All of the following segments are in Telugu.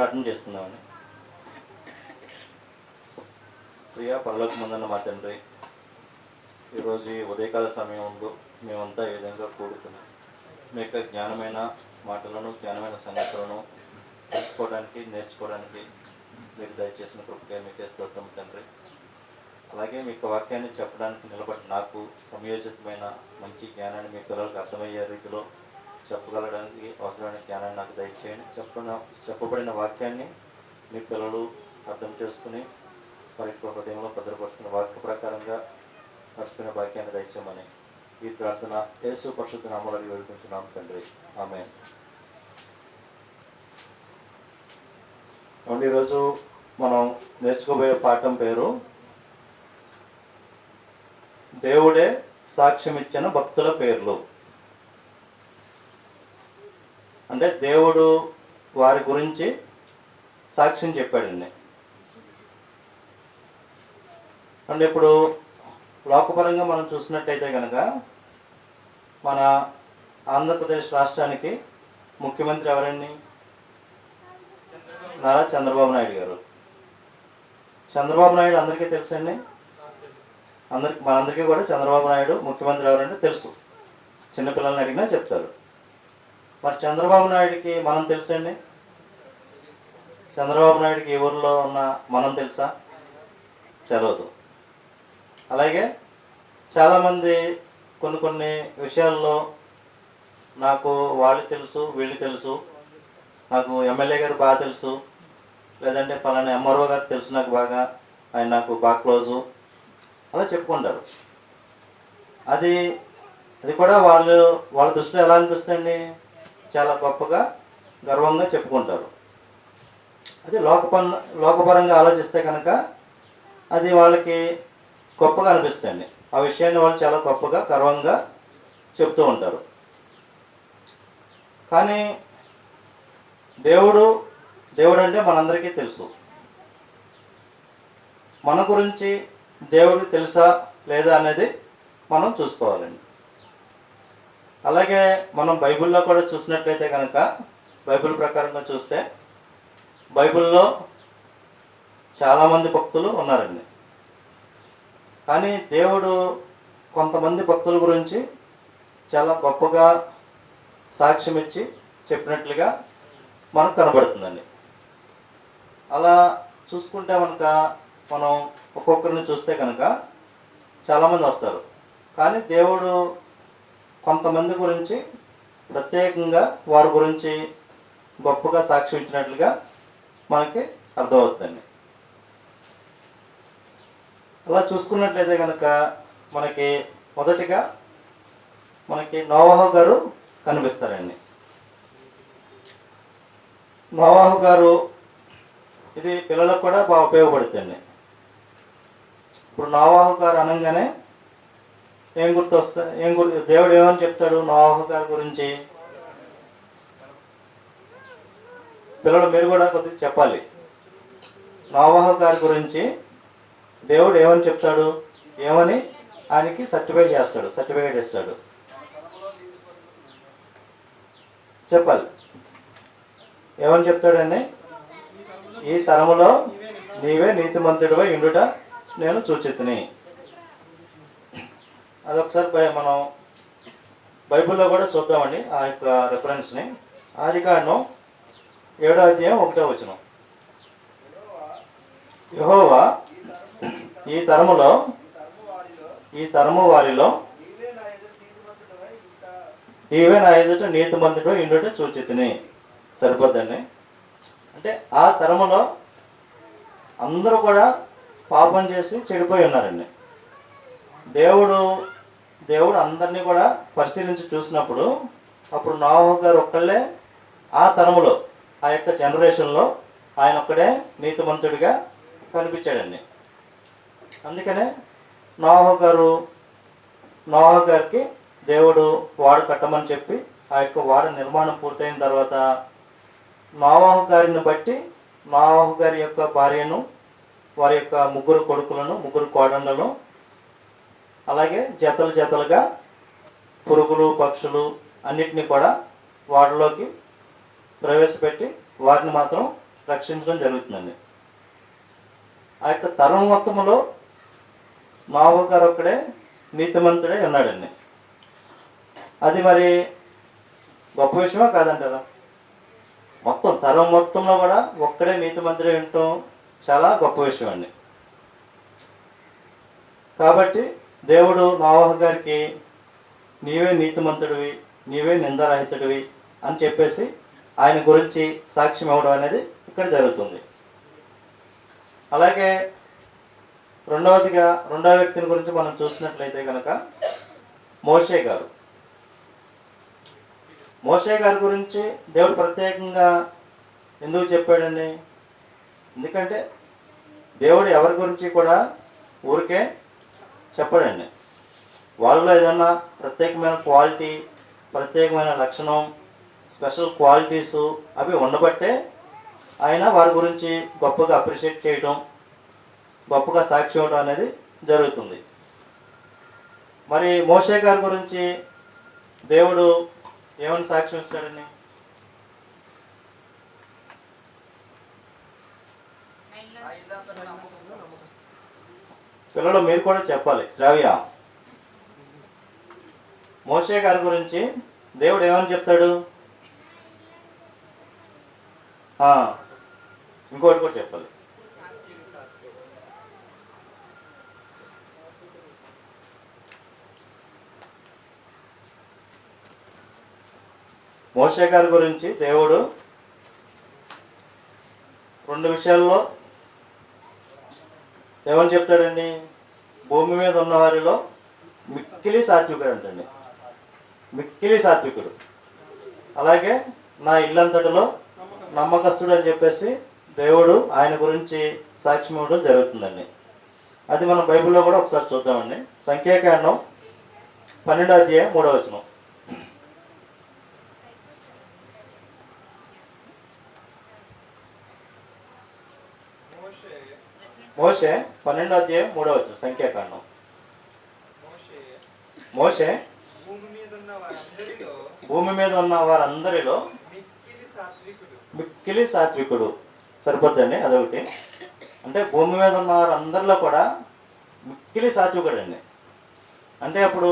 ప్రార్థన చేస్తున్నామని. ప్రియా పనులకు ముందన్న మా తండ్రి ఈరోజు ఈ ఉదయకాల సమయంలో మేమంతా ఈ విధంగా కూడుకున్నాం. మీ యొక్క జ్ఞానమైన మాటలను జ్ఞానమైన సంగతులను తెలుసుకోవడానికి నేర్చుకోవడానికి మీరు దయచేసిన కృపగా మీకే స్తోత్రం తండ్రి. అలాగే మీ యొక్క వాక్యాన్ని చెప్పడానికి నిలబడి నాకు సమయోచితమైన మంచి జ్ఞానాన్ని మీ పిల్లలకు అర్థమయ్యే రీతిలో చెప్పగలడానికి అవసరమైన జ్ఞానాన్ని నాకు దయచేయండి. చెప్పిన చెప్పబడిన వాక్యాన్ని మీ పిల్లలు అర్థం చేసుకుని వారి హృదయంలో భద్రపరుచుకున్న వాక్య ప్రకారంగా నడుచుకునే వాక్యాన్ని దయచేయమని ఈ ప్రార్థన యేసు పరిశుద్ధ నామాలు వివరించున్నాం తండ్రి. ఆమె అవును ఈరోజు మనం నేర్చుకోబోయే పాఠం పేరు దేవుడే సాక్ష్యం ఇచ్చిన భక్తుల పేర్లు. అంటే దేవుడు వారి గురించి సాక్ష్యం చెప్పాడండి అంటే ఇప్పుడు లోకపరంగా మనం చూసినట్టయితే కనుక మన ఆంధ్రప్రదేశ్ రాష్ట్రానికి ముఖ్యమంత్రి ఎవరండి? నారా చంద్రబాబు నాయుడు గారు. చంద్రబాబు నాయుడు అందరికీ తెలుసండి? అందరికి మనందరికీ కూడా చంద్రబాబు నాయుడు ముఖ్యమంత్రి ఎవరంటే తెలుసు. చిన్నపిల్లల్ని అడిగినా చెప్తారు. మరి చంద్రబాబు నాయుడికి మనం తెలుసండి చంద్రబాబు నాయుడికి ఈ ఊర్లో ఉన్న మనం తెలుసా? చదవదు అలాగే చాలామంది కొన్ని కొన్ని విషయాల్లో నాకు వాళ్ళు తెలుసు వీళ్ళు తెలుసు. నాకు ఎమ్మెల్యే గారు బాగా తెలుసు. లేదంటే పలానా ఎంఆర్ఓ గారు తెలుసు నాకు బాగా. ఆయన నాకు బాగా క్లోజు. అలా చెప్పుకుంటారు. అది అది కూడా వాళ్ళు వాళ్ళ దృష్టిలో ఎలా అనిపిస్తుంది చాలా గొప్పగా గర్వంగా చెప్పుకుంటారు. అది లోకపర లోకపరంగా ఆలోచిస్తే కనుక అది వాళ్ళకి గొప్పగా అనిపిస్తుంది ఆ విషయాన్ని వాళ్ళు చాలా గొప్పగా గర్వంగా చెప్తూ ఉంటారు. కానీ దేవుడు దేవుడు అంటే మనందరికీ తెలుసు. మన గురించి దేవుడికి తెలుసా లేదా అనేది మనం చూసుకోవాలండి. అలాగే మనం బైబిల్లో కూడా చూసినట్లయితే కనుక బైబిల్ ప్రకారంగా చూస్తే బైబిల్లో చాలామంది భక్తులు ఉన్నారండి. కానీ దేవుడు కొంతమంది భక్తుల గురించి చాలా గొప్పగా సాక్ష్యం ఇచ్చి చెప్పినట్లుగా మనకు కనబడుతుందండి. అలా చూసుకుంటే కనుక మనం ఒక్కొక్కరిని చూస్తే కనుక చాలామంది వస్తారు. కానీ దేవుడు కొంతమంది గురించి ప్రత్యేకంగా వారి గురించి గొప్పగా సాక్షి ఇచ్చినట్లుగా మనకి అర్థమవుతుందండి. అలా చూసుకున్నట్లయితే కనుక మనకి మొదటిగా మనకి నోవాహు గారు కనిపిస్తారండి. నోవాహు గారు ఇది పిల్లలకు కూడా బాగా ఉపయోగపడుతుంది ఇప్పుడు నోవాహు గారు అనగానే ఏం గుర్తొస్తా ఏం గుర్తు దేవుడు ఏమని చెప్తాడు నోవాహు గారి గురించి? పిల్లలు మీరు కూడా కొద్దిగా చెప్పాలి. నోవాహు గారి గురించి దేవుడు ఏమని చెప్తాడు? ఏమని? ఆయనకి సర్టిఫికేట్ చేస్తాడు సర్టిఫికేట్ ఇస్తాడు చెప్పాలి. ఏమని చెప్తాడండి? ఈ తరములో నీవే నీతిమంతుడివై ఇండుట నేను సూచితుని. అదొకసారి మనం బైబిల్లో కూడా చూద్దామండి ఆ యొక్క రెఫరెన్స్ని ఆది కాండం ఏడో అధ్యాయం ఒకటో వచనం. యహోవా ఈ తరములో ఈ తరము వారిలో ఈవే నా ఎదుట నీతిమంతుడు ఇండుట సూచితిని సరిపోద్దండి? అంటే ఆ తరములో అందరూ కూడా పాపం చేసి చెడిపోయి ఉన్నారండి. దేవుడు దేవుడు అందరినీ కూడా పరిశీలించి చూసినప్పుడు అప్పుడు నాహు గారు ఒక్కళ్ళే ఆ తరములో ఆ యొక్క జనరేషన్లో ఆయన ఒక్కడే నీతిమంతుడిగా కనిపించాడండి. అందుకనే నోహ గారు నోహ గారికి దేవుడు వాడు కట్టమని చెప్పి ఆ యొక్క వాడ నిర్మాణం పూర్తయిన తర్వాత నోవాహు గారిని బట్టి నోవాహు గారి యొక్క భార్యను వారి యొక్క ముగ్గురు కొడుకులను ముగ్గురు కోడళ్ళను అలాగే జతలు జతలుగా పురుగులు పక్షులు అన్నిటినీ కూడా వాటిలోకి ప్రవేశపెట్టి వాటిని మాత్రం రక్షించడం జరుగుతుందండి. ఆ యొక్క తరం మొత్తంలో మావో గారు ఒక్కడే నీతిమంతుడే ఉన్నాడండి. అది మరి గొప్ప విషయమా కాదంటారా? మొత్తం తరం మొత్తంలో కూడా ఒక్కడే నీతిమంతుడే ఉండటం చాలా గొప్ప విషయం అండి కాబట్టి దేవుడు నావహ గారికి నీవే నీతిమంతుడివి నీవే నిందారహితుడివి అని చెప్పేసి ఆయన గురించి సాక్ష్యం ఇవ్వడం అనేది ఇక్కడ జరుగుతుంది. అలాగే రెండవదిగా రెండవ వ్యక్తిని గురించి మనం చూసినట్లయితే కనుక మోషే గారు. మోషే గారి గురించి దేవుడు ప్రత్యేకంగా ఎందుకు చెప్పాడండి? ఎందుకంటే దేవుడు ఎవరి గురించి కూడా ఊరికే చెప్పడండి. వాళ్ళలో ఏదన్నా ప్రత్యేకమైన క్వాలిటీ ప్రత్యేకమైన లక్షణం స్పెషల్ క్వాలిటీస్ అవి ఉండబట్టే ఆయన వారి గురించి గొప్పగా అప్రిషియేట్ చేయడం గొప్పగా సాక్షి ఇవ్వడం అనేది జరుగుతుంది. మరి మోషే గారి గురించి దేవుడు ఏమని సాక్ష్యం ఇస్తాడని? పిల్లలు మీరు కూడా చెప్పాలి. శ్రావ్య. మోషే గారి గురించి దేవుడు ఏమని చెప్తాడు? ఆ, ఇంకోటి కూడా చెప్పాలి. మోషే గారి గురించి దేవుడు రెండు విషయాల్లో ఏమని చెప్తాడండి? భూమి మీద ఉన్న వారిలో మిక్కిలి సాత్వికుడు అంటండి. మిక్కిలి సాత్వికుడు. అలాగే నా ఇల్లంతటిలో నమ్మకస్తుడు అని చెప్పేసి దేవుడు ఆయన గురించి సాక్ష్యం ఇవ్వడం జరుగుతుందండి. అది మనం బైబిల్లో కూడా ఒకసారి చూద్దామండి. సంఖ్యాకాండం పన్నెండో అధ్యాయం మూడో వచనం. మోషే పన్నెండో అధ్యాయం మూడో వచ్చిన సంఖ్యాకాండం. మోషే భూమి మీద ఉన్న వారందరిలో భూమి మీద ఉన్న వారందరిలో మిక్కిలి సాత్వికుడు. మిక్కిలి సాత్వికుడు అదొకటి. అంటే భూమి మీద ఉన్న వారందరిలో కూడా మిక్కిలి సాత్వికుడు అండి అంటే అప్పుడు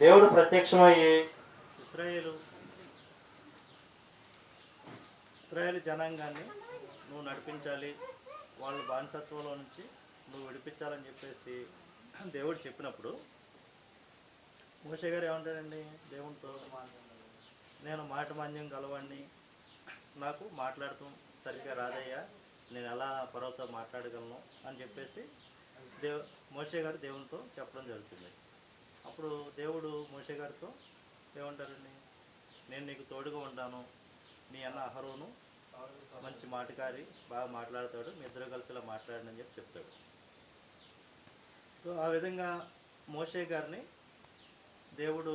దేవుడు ప్రత్యక్షమయ్యి ఇస్రాయేలు ఇస్రాయేల్ జనాంగాన్ని నువ్వు నడిపించాలి. వాళ్ళ బానిసత్వంలో నుంచి నువ్వు విడిపించాలని చెప్పేసి దేవుడు చెప్పినప్పుడు మోషే గారు ఏమంటాడండి? దేవునితో నేను మాట మాన్యం గలవాడిని నాకు మాట్లాడటం సరిగ్గా రాదయ్యా. నేను ఎలా పర్వతం మాట్లాడగలను అని చెప్పేసి దేవ్ మోషే గారు దేవునితో చెప్పడం జరుగుతుంది. అప్పుడు దేవుడు మోషే గారితో ఏమంటారండి? నేను నీకు తోడుగా ఉంటాను. నీ అన్న అహరోను మంచి మాటకారి బాగా మాట్లాడతాడు మీ ఇద్దరు కలిసి ఇలా మాట్లాడండి చెప్పి చెప్తాడు. సో ఆ విధంగా మోషే గారిని దేవుడు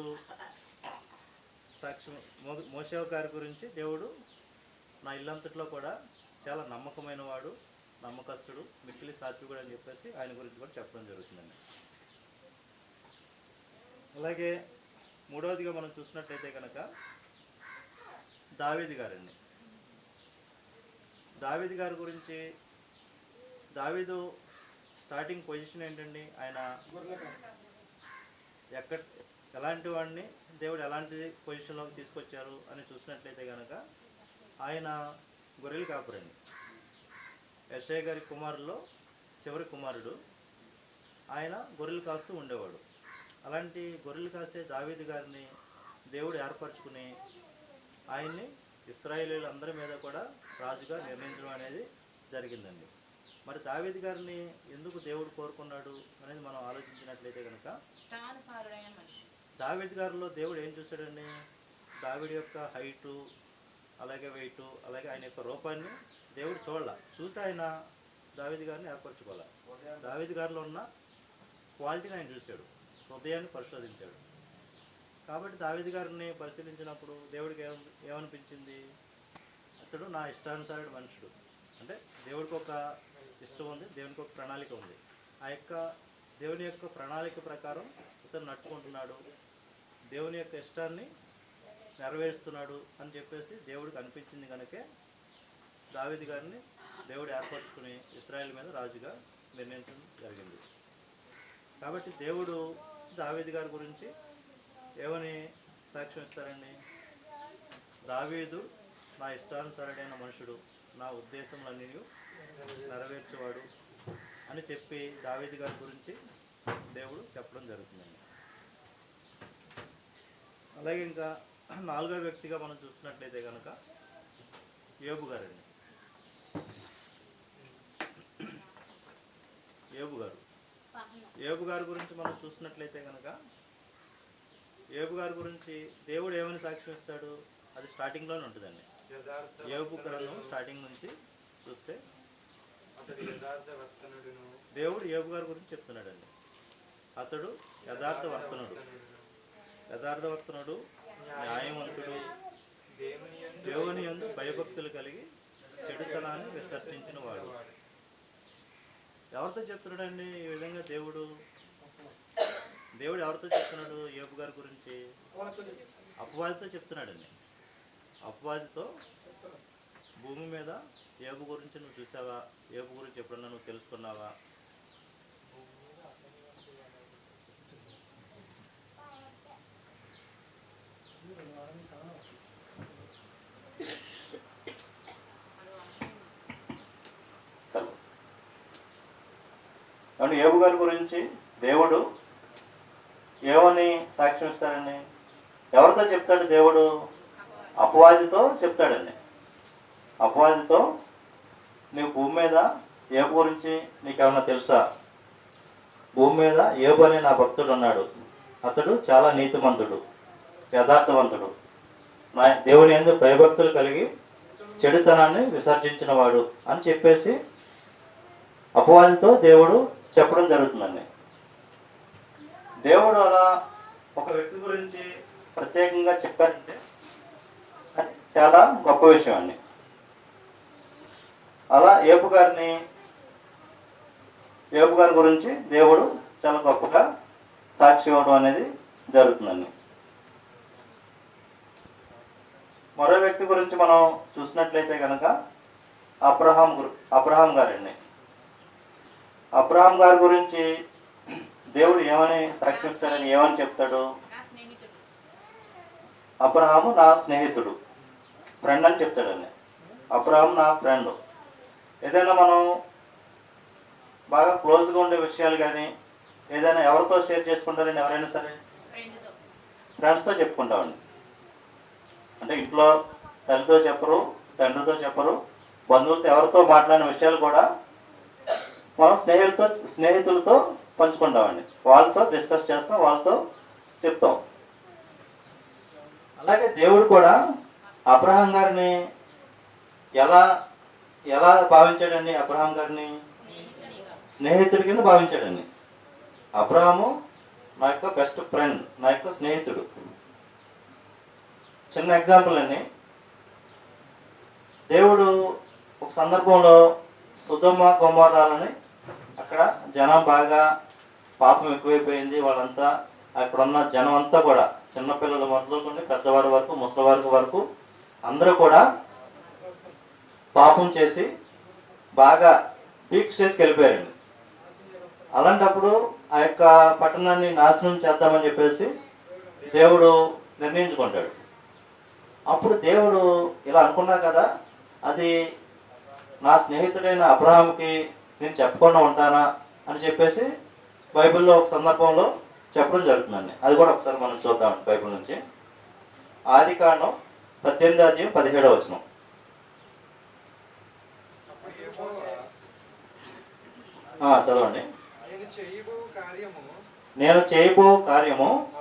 సాక్ష్యం మోషే గారి గురించి దేవుడు నా ఇల్లంతట్లో కూడా చాలా నమ్మకమైన వాడు నమ్మకస్తుడు మిక్కిలి సాత్వికుడు అని చెప్పేసి ఆయన గురించి కూడా చెప్పడం జరుగుతుందండి. అలాగే మూడవదిగా మనం చూసినట్లయితే కనుక దావేది గారండి. దావేది గారి గురించి దావేదు స్టార్టింగ్ పొజిషన్ ఏంటండి? ఆయన ఎక్కడ ఎలాంటి వాడిని దేవుడు ఎలాంటి పొజిషన్లోకి తీసుకొచ్చారు అని చూసినట్లయితే కనుక ఆయన గొర్రెలు కాపురండి. ఎస్ఐ గారి కుమారుల్లో చివరి కుమారుడు. ఆయన గొర్రెలు కాస్తూ ఉండేవాడు. అలాంటి గొర్రెలు కాసే దావేది గారిని దేవుడు ఏర్పరచుకుని ఆయన్ని ఇస్రాయేలీలందరి మీద కూడా రాజుగా నిర్ణయించడం అనేది జరిగిందండి. మరి దావీదు గారిని ఎందుకు దేవుడు కోరుకున్నాడు అనేది మనం ఆలోచించినట్లయితే కనుక దావిడ్ గారిలో దేవుడు ఏం చూశాడండి? దావిడ్ యొక్క హైటు అలాగే వెయిట్ అలాగే ఆయన యొక్క రూపాన్ని దేవుడు చూడాల. చూసి ఆయన దావిద్ గారిని ఏర్పరచుకోవాలి. దావిద్ గారిలో ఉన్న క్వాలిటీని ఆయన చూశాడు. హృదయాన్ని పరిశోధించాడు. కాబట్టి దావిద్ గారిని పరిశీలించినప్పుడు దేవుడికి ఏమ ఏమనిపించింది? అతడు నా ఇష్టానుసారుడు మనుషుడు అంటే దేవుడికి ఒక ఇష్టం ఉంది దేవునికి ఒక ప్రణాళిక ఉంది. ఆ యొక్క దేవుని యొక్క ప్రణాళిక ప్రకారం ఇతను నడుచుకుంటున్నాడు. దేవుని యొక్క ఇష్టాన్ని నెరవేరుస్తున్నాడు అని చెప్పేసి దేవుడికి అనిపించింది కనుకే దావిది గారిని దేవుడు ఏర్పరచుకుని ఇస్రాయల్ మీద రాజుగా నిర్ణయించడం జరిగింది. కాబట్టి దేవుడు దావేది గారి గురించి ఏమని సాక్ష్యం ఇస్తారండి? దావేదు నా ఇష్టానుసారుడైన మనుషుడు నా ఉద్దేశములన్నీ నెరవేర్చేవాడు అని చెప్పి దావేది గారి గురించి దేవుడు చెప్పడం జరుగుతుందండి. అలాగే ఇంకా నాలుగో వ్యక్తిగా మనం చూసినట్లయితే కనుక యోబు గారండి. యోబు గారు. యోబు గారి గురించి మనం చూసినట్లయితే కనుక యోబు గారి గురించి దేవుడు ఏమని సాక్ష్యం ఇస్తాడు? అది స్టార్టింగ్లోనే ఉంటుందండి. యథార్థ యోబు గ్రంథం స్టార్టింగ్ నుంచి చూస్తే యథార్థ దేవుడు యోబు గారి గురించి చెప్తున్నాడండి. అతడు యథార్థ వర్తనుడు. యథార్థవర్తనుడు న్యాయవంతుడు దేవుని యందు భయభక్తులు కలిగి చెడుతనాన్ని విసర్జించిన వాడు ఎవరితో చెప్తున్నాడండి ఈ విధంగా దేవుడు? దేవుడు ఎవరితో చెప్తున్నాడు యోబు గారి గురించి? అపవాదితో చెప్తున్నాడండి. అపవాదితో భూమి మీద ఏపు గురించి నువ్వు చూసావా? ఏపు గురించి ఎప్పుడన్నా నువ్వు తెలుసుకున్నావా? కాబట్టి ఏబు గారి గురించి దేవుడు ఏమని సాక్ష్యం ఇస్తాడండి? ఎవరితో చెప్తాడు దేవుడు? అపవాదితో చెప్తాడండి. అపవాదితో నీవు భూమి మీద ఏ గురించి నీకేమన్నా తెలుసా? భూమి మీద ఏబు అనే నా భక్తుడు ఉన్నాడు. అతడు చాలా నీతిమంతుడు యథార్థవంతుడు. నా దేవుని ఎందుకు భయభక్తులు కలిగి చెడుతనాన్ని విసర్జించిన వాడు అని చెప్పేసి అపవాదితో దేవుడు చెప్పడం జరుగుతుందండి. దేవుడు అలా ఒక వ్యక్తి గురించి ప్రత్యేకంగా చెప్పారంటే చాలా గొప్ప విషయం అండి. అలా ఏపు గారిని ఏపు గారి గురించి దేవుడు చాలా గొప్పగా సాక్షి ఇవ్వడం అనేది జరుగుతుందండి. మరో వ్యక్తి గురించి మనం చూసినట్లయితే కనుక అబ్రహాం గురు అబ్రహాం గారండి. అబ్రహాం గారి గురించి దేవుడు ఏమని సాక్షిస్తాడని ఏమని చెప్తాడు? అబ్రహాము నా స్నేహితుడు. ఫ్రెండ్ అని చెప్తాడండి అబ్రహాం నా ఫ్రెండ్ ఏదైనా మనం బాగా క్లోజ్గా ఉండే విషయాలు కానీ ఏదైనా ఎవరితో షేర్ చేసుకుంటారని ఎవరైనా సరే? ఫ్రెండ్స్తో చెప్పుకుంటామండి. అంటే ఇంట్లో తల్లితో చెప్పరు తండ్రితో చెప్పరు బంధువులతో ఎవరితో మాట్లాడిన విషయాలు కూడా మనం స్నేహితులతో స్నేహితులతో పంచుకుంటామండి. వాళ్ళతో డిస్కస్ చేస్తాం వాళ్ళతో చెప్తాం. అలాగే దేవుడు కూడా అబ్రహాం గారిని ఎలా ఎలా భావించాడండి అబ్రహాం గారిని? స్నేహితుడి కింద భావించాడండి. అబ్రహాము నా యొక్క బెస్ట్ ఫ్రెండ్ నా యొక్క స్నేహితుడు. చిన్న ఎగ్జాంపుల్ అండి. దేవుడు ఒక సందర్భంలో సుధమ కుమారాలని అక్కడ జనం బాగా పాపం ఎక్కువైపోయింది. వాళ్ళంతా అక్కడ ఉన్న జనం అంతా కూడా చిన్నపిల్లలు మొదలుకొని పెద్దవారి వరకు ముసలివారి వరకు అందరూ కూడా పాపం చేసి బాగా పీక్ స్టేజ్కి వెళ్ళిపోయారండి. అలాంటప్పుడు ఆ యొక్క పట్టణాన్ని నాశనం చేద్దామని చెప్పేసి దేవుడు నిర్ణయించుకుంటాడు. అప్పుడు దేవుడు ఇలా అనుకున్నా కదా అది నా స్నేహితుడైన అబ్రహాంకి నేను చెప్పకుండా ఉంటానా అని చెప్పేసి బైబిల్లో ఒక సందర్భంలో చెప్పడం జరుగుతుందండి. అది కూడా ఒకసారి మనం చూద్దాం బైబిల్ నుంచి. ఆది కాండం పద్దెనిమిది అధ్యాయం పదిహేడవ వచనం. చదవండి. నేను చేయబో కార్యము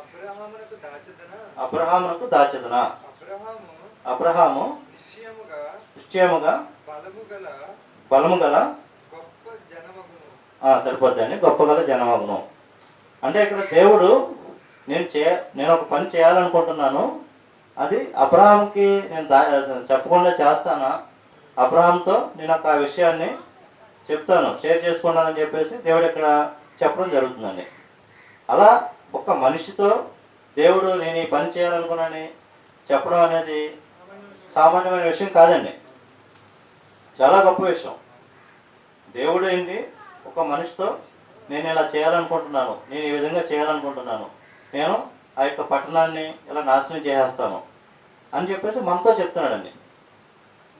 అబ్రహామునకు దాచదన. అబ్రహాము నిశ్చయముగా బలము గల గొప్ప జనమగును సరిపోద్దండి. గొప్ప గల జనమగ్నం. అంటే ఇక్కడ దేవుడు నేను చే నేను ఒక పని చేయాలనుకుంటున్నాను. అది అబ్రహాంకి నేను దా చెప్పకుండా చేస్తానా? అబ్రహాంతో నేను ఒక ఆ విషయాన్ని చెప్తాను షేర్ చేసుకున్నానని చెప్పేసి దేవుడు ఇక్కడ చెప్పడం జరుగుతుందండి. అలా ఒక మనిషితో దేవుడు నేను ఈ పని చేయాలనుకున్నాని చెప్పడం అనేది సామాన్యమైన విషయం కాదండి. చాలా గొప్ప విషయం. దేవుడు ఏంటి? ఒక మనిషితో నేను ఇలా చేయాలనుకుంటున్నాను నేను ఈ విధంగా చేయాలనుకుంటున్నాను నేను ఆ యొక్క పట్టణాన్ని ఇలా నాశనం చేసేస్తాను అని చెప్పేసి మనతో చెప్తున్నాడండి.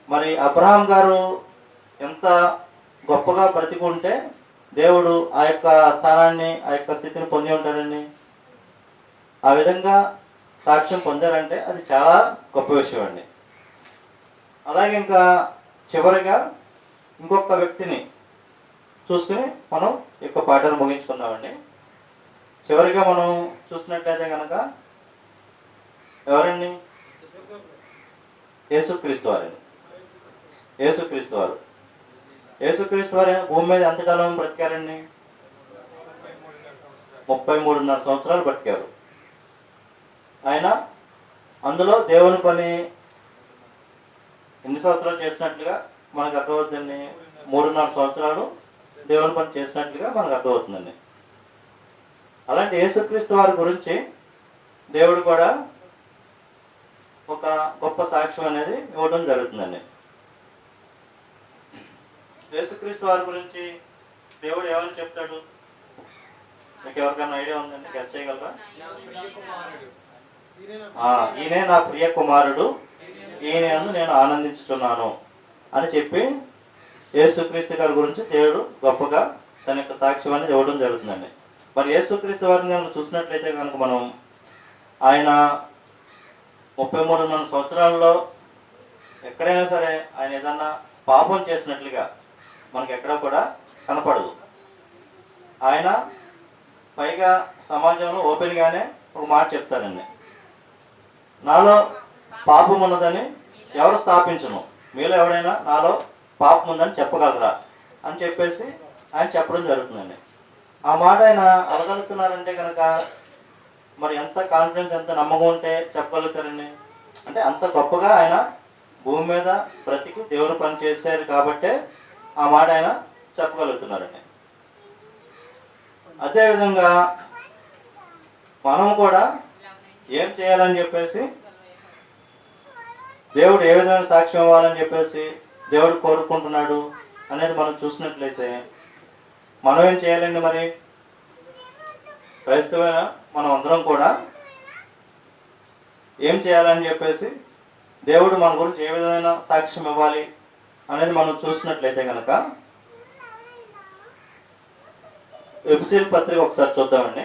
మరి అబ్రహాం గారు ఎంత గొప్పగా బ్రతికుంటే దేవుడు ఆ యొక్క స్థానాన్ని ఆ యొక్క స్థితిని పొంది ఉంటాడండి. ఆ విధంగా సాక్ష్యం పొందారంటే అది చాలా గొప్ప విషయం అండి. అలాగే ఇంకా చివరిగా ఇంకొక వ్యక్తిని చూసుకుని మనం ఈ యొక్క పాటను ముగించుకుందామండి. చివరిగా మనం చూసినట్లయితే కనుక ఎవరండి? యేసుక్రీస్తు వారండి. యేసుక్రీస్తు వారు. యేసుక్రీస్తు వారు భూమి మీద ఎంతకాలం బ్రతికారండి? ముప్పై మూడున్నర సంవత్సరాలు బ్రతికారు. ఆయన అందులో దేవుని పని ఎన్ని సంవత్సరాలు చేసినట్లుగా మనకు అర్థమవుతుందండి? మూడున్నర సంవత్సరాలు దేవుని పని చేసినట్లుగా మనకు అర్థమవుతుందండి. అలాంటి యేసుక్రీస్తు వారి గురించి దేవుడు కూడా ఒక గొప్ప సాక్ష్యం అనేది ఇవ్వడం జరుగుతుందండి. యేసుక్రీస్తు వారి గురించి దేవుడు ఏమని చెప్తాడు? మీకు ఎవరికైనా ఐడియా ఉందండి? గెస్ట్ చేయగలరా? ఈయనే నా ప్రియ కుమారుడు. ఈయన నేను ఆనందించుచున్నాను అని చెప్పి యేసుక్రీస్తు గారి గురించి దేవుడు గొప్పగా తన యొక్క సాక్ష్యం అనేది ఇవ్వడం జరుగుతుందండి. మరి యేసుక్రీస్తు వారిని కనుక చూసినట్లయితే కనుక మనం ఆయన ముప్పై మూడున్నర సంవత్సరాల్లో ఎక్కడైనా సరే ఆయన ఏదన్నా పాపం చేసినట్లుగా మనకి ఎక్కడా కూడా కనపడదు. ఆయన పైగా సమాజంలో ఓపెన్గానే ఒక మాట చెప్తారండి. నాలో పాపం ఉన్నదని ఎవరు స్థాపించను? మీలో ఎవడైనా నాలో పాపం ఉందని చెప్పగలరా? అని చెప్పేసి ఆయన చెప్పడం జరుగుతుందండి. ఆ మాట ఆయన అడగలుగుతున్నారంటే కనుక మరి ఎంత కాన్ఫిడెన్స్ ఎంత నమ్మకం ఉంటే చెప్పగలుగుతారండి? అంటే అంత గొప్పగా ఆయన భూమి మీద బ్రతికి దేవుడు పని చేశారు కాబట్టే ఆ మాట ఆయన చెప్పగలుగుతున్నారండి. అదేవిధంగా మనం కూడా ఏం చేయాలని చెప్పేసి దేవుడు ఏ విధమైన సాక్ష్యం ఇవ్వాలని చెప్పేసి దేవుడు కోరుకుంటున్నాడు అనేది మనం చూసినట్లయితే మనం ఏం చేయాలండి మరి? క్రైస్తవైన మనం అందరం కూడా ఏం చేయాలని చెప్పేసి దేవుడు మన గురించి ఏ విధమైన సాక్ష్యం ఇవ్వాలి అనేది మనం చూసినట్లయితే కనుక ఎపిసీల్ పత్రిక ఒకసారి చూద్దామండి.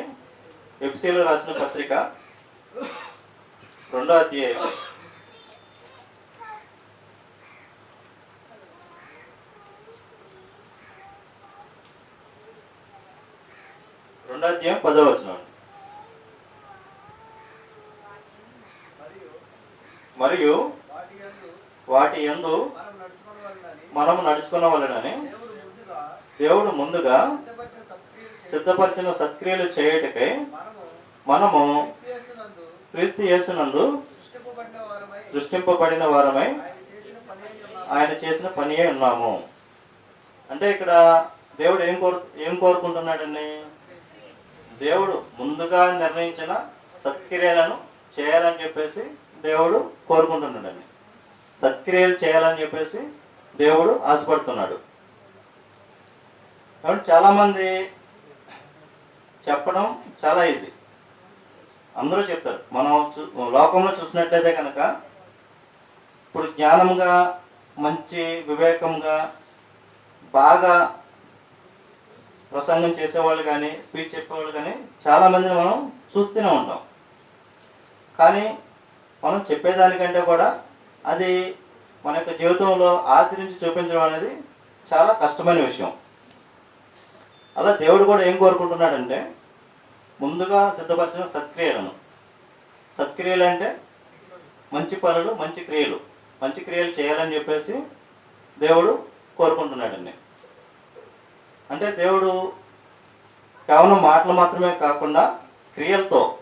ఎపిసీలు రాసిన పత్రిక రెండో అధ్యాయం. రెండో అధ్యాయం పదో వచనం మరియు వాటి యందు మనం మనము నడుచుకున్న వలనని దేవుడు ముందుగా సిద్ధపరిచిన సత్క్రియలు చేయటకై చేయుటకై మనము క్రీస్తు యేసునందు సృష్టింపబడిన వారమై ఆయన చేసిన ఆయన చేసిన పనియే ఉన్నాము. అంటే ఇక్కడ దేవుడు ఏం కోరు ఏం కోరుకుంటున్నాడండి? దేవుడు ముందుగా నిర్ణయించిన సత్క్రియలను చేయాలని చెప్పేసి దేవుడు కోరుకుంటున్నాడని. సత్క్రియలు చేయాలని చెప్పేసి దేవుడు ఆశపడుతున్నాడు. కాబట్టి చాలామంది చెప్పడం చాలా ఈజీ. అందరూ చెప్తారు మనం చూ- లోకంలో చూసినట్లయితే కనుక ఇప్పుడు జ్ఞానంగా మంచి వివేకంగా బాగా ప్రసంగం చేసేవాళ్ళు కానీ స్పీచ్ చెప్పేవాళ్ళు కానీ చాలామందిని మనం చూస్తూనే ఉంటాం. కానీ మనం చెప్పేదానికంటే కూడా అది మన యొక్క జీవితంలో ఆచరించి చూపించడం అనేది చాలా కష్టమైన విషయం. అలా దేవుడు కూడా ఏం కోరుకుంటున్నాడంటే ముందుగా సిద్ధపరచిన సత్క్రియలను. సత్క్రియలు అంటే మంచి పనులు మంచి క్రియలు. మంచి క్రియలు చేయాలని చెప్పేసి దేవుడు కోరుకుంటున్నాడండి. అంటే దేవుడు కేవలం మాటలు మాత్రమే కాకుండా క్రియలతో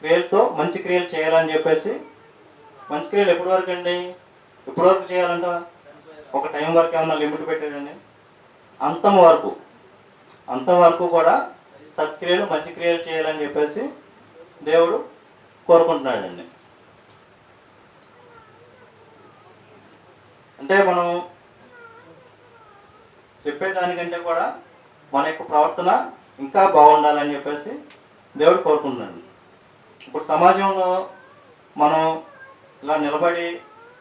క్రియలతో మంచి క్రియలు చేయాలని చెప్పేసి మంచి క్రియలు ఎప్పటి వరకు అండి? ఎప్పటి వరకు చేయాలంట? ఒక టైం వరకు ఏమన్నా లిమిట్ పెట్టాడండి? అంతం వరకు అంతం వరకు కూడా సత్క్రియలు మంచి క్రియలు చేయాలని చెప్పేసి దేవుడు కోరుకుంటున్నాడండి. అంటే మనం చెప్పేదానికంటే కూడా మన యొక్క ప్రవర్తన ఇంకా బాగుండాలని చెప్పేసి దేవుడు కోరుకుంటున్నాడు. ఇప్పుడు సమాజంలో మనం ఇలా నిలబడి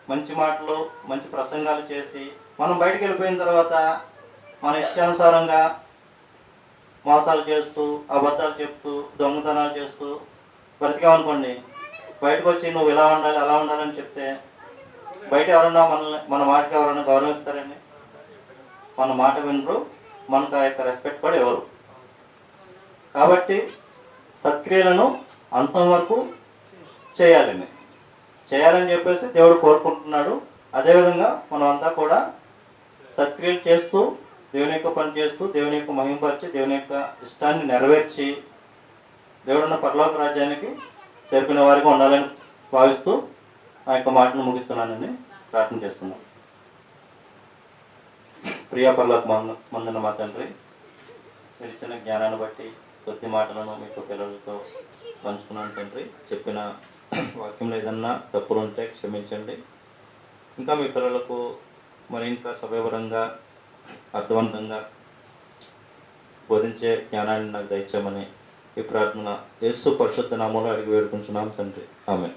మంచి మాటలు మంచి ప్రసంగాలు చేసి మనం బయటికి వెళ్ళిపోయిన తర్వాత మన ఇష్టానుసారంగా మోసాలు చేస్తూ అబద్ధాలు చెప్తూ దొంగతనాలు చేస్తూ బ్రతికామనుకోండి బయటకు వచ్చి నువ్వు ఇలా ఉండాలి అలా ఉండాలని చెప్తే బయట ఎవరన్నా మనల్ని మన మాటకి ఎవరైనా గౌరవిస్తారండి? మన మాట వినరు మనకు ఆ యొక్క రెస్పెక్ట్ కూడా ఎవరు కాబట్టి సత్క్రియలను అంతం వరకు చేయాలని. చేయాలని చెప్పేసి దేవుడు కోరుకుంటున్నాడు. అదేవిధంగా మనం అంతా కూడా సత్క్రియలు చేస్తూ దేవుని యొక్క పని చేస్తూ దేవుని యొక్క మహింపరిచి దేవుని యొక్క ఇష్టాన్ని నెరవేర్చి దేవుడున్న పరలోక రాజ్యానికి చేరుకునే వారికి ఉండాలని భావిస్తూ ఆ యొక్క మాటను ముగిస్తున్నానని ప్రార్థన చేస్తున్నాను ప్రియా పరలోక మంద మందున మా తండ్రి? మీరు ఇచ్చిన జ్ఞానాన్ని బట్టి కొద్ది మాటలను మీకు పిల్లలతో పంచుకున్నాను తండ్రి. చెప్పిన వాక్యంలో ఏదన్నా తప్పులు ఉంటే క్షమించండి. ఇంకా మీ పిల్లలకు మరి ఇంకా సవివరంగా అర్థవంతంగా బోధించే జ్ఞానాన్ని నాకు దయచేయమని ఈ ప్రార్థన యేసు పరిశుద్ధ నామంలో అడిగి వేడుకుంటున్నాం తండ్రి. ఆమె